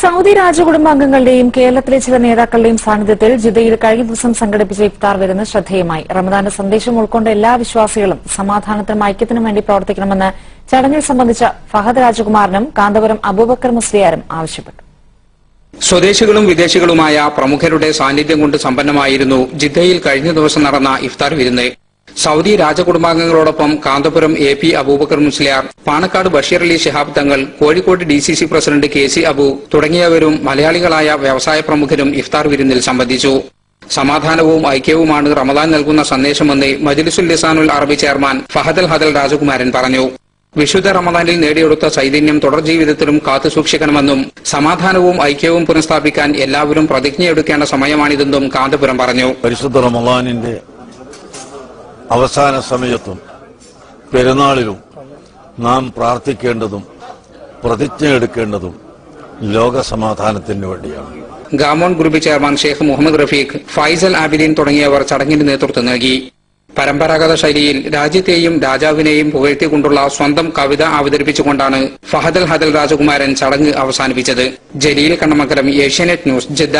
Saudi രാജകുടുംബാംഗങ്ങളുടെയും കേരളത്തിലെ ചില നേതാക്കളുടെയും സാന്നിധ്യത്തിൽ ജിദ്ദയിൽ കഴിഞ്ഞ ദിവസം സംഘടിപ്പിച്ച ഇഫ്താർ വിരുന്ന് ശ്രദ്ധേയമായി. റമദാന്റെ സന്ദേശം ഉൾക്കൊണ്ട എല്ലാ വിശ്വാസികളും സമാധാനത്തിനും ഐക്യത്തിനും വേണ്ടി പ്രവർത്തിക്കണമെന്ന് ചടങ്ങിൽ സംബന്ധിച്ച ഫഹദ് രാജകുമാരനും കാന്തപുരം അബൂബക്കർ മുസ്ലിയാരും ആവശ്യപ്പെട്ടു. സ്വദേശികളും വിദേശികളുമായ പ്രമുഖരുടെ സാന്നിധ്യം കൊണ്ട് സമ്പന്നമായിരുന്നു ജിദ്ദയിൽ കഴിഞ്ഞ ദിവസം നടന്ന ഇഫ്താർ വിരുന്ന്. Saudi രാജകുടുംബാംഗങ്ങളോടൊപ്പം Kanthapuram A P Abubakar Musliyar Panakkad Basheer Ali Shihab Thangal Kozhikode D C C president K C Abu തുടങ്ങിയവരും മലയാളികളായ വ്യവസായ പ്രമുഖരും ഇഫ്താർ വിരുന്നിൽ സംബന്ധിച്ചു. സമാധാനവും ഐക്യവുമാണ് റമദാൻ നൽകുന്ന സന്ദേശമെന്ന് മജ്ലിസുൽ ലിസാനുൽ അറബി ചെയർമാൻ ഫഹദൽ ഹദൽ രാജകുമാരൻ പറഞ്ഞു. വിശുദ്ധ റമദാനിൽ നേടിയെടുത്ത ചൈതന്യം തുടർ ജീവിതത്തിലും കാത്തുസൂക്ഷിക്കണമെന്നും സമാധാനവും ഐക്യവും പുനഃസ്ഥാപിക്കാൻ എല്ലാവരും പ്രതിജ്ഞയെടുക്കേണ്ട സമയമാണിതെന്നും കാന്തപുരം പറഞ്ഞു. പരിശുദ്ധ റമദാനിന്റെ അവസാന സമയത്തും പെരുന്നാളിലും നാം പ്രാർത്ഥിക്കേണ്ടതും പ്രതിജ്ഞ എടുക്കേണ്ടതും ലോക സമാധാനത്തിന് വേണ്ടിയാണ്. ഗാമോൺ ഗ്രൂപ്പ് ചെയർമാൻ ഷെയ്ഖ് മുഹമ്മദ് റഫീഖ് ഫൈസൽ ആബിദീൻ തുടങ്ങിയവർ ചടങ്ങിന് നേതൃത്വം നൽകി. പരമ്പരാഗത ശൈലിയിൽ രാജ്യത്തെയും രാജാവിനെയും പുകഴ്ത്തിക്കൊണ്ടുള്ള സ്വന്തം കവിത അവതരിപ്പിച്ചുകൊണ്ടാണ് ഫഹദൽ ഹദൽ രാജകുമാരൻ ചടങ്ങ് അവസാനിപ്പിച്ചത്. Jaleel Kannamakkaram Asianet news Jeddah.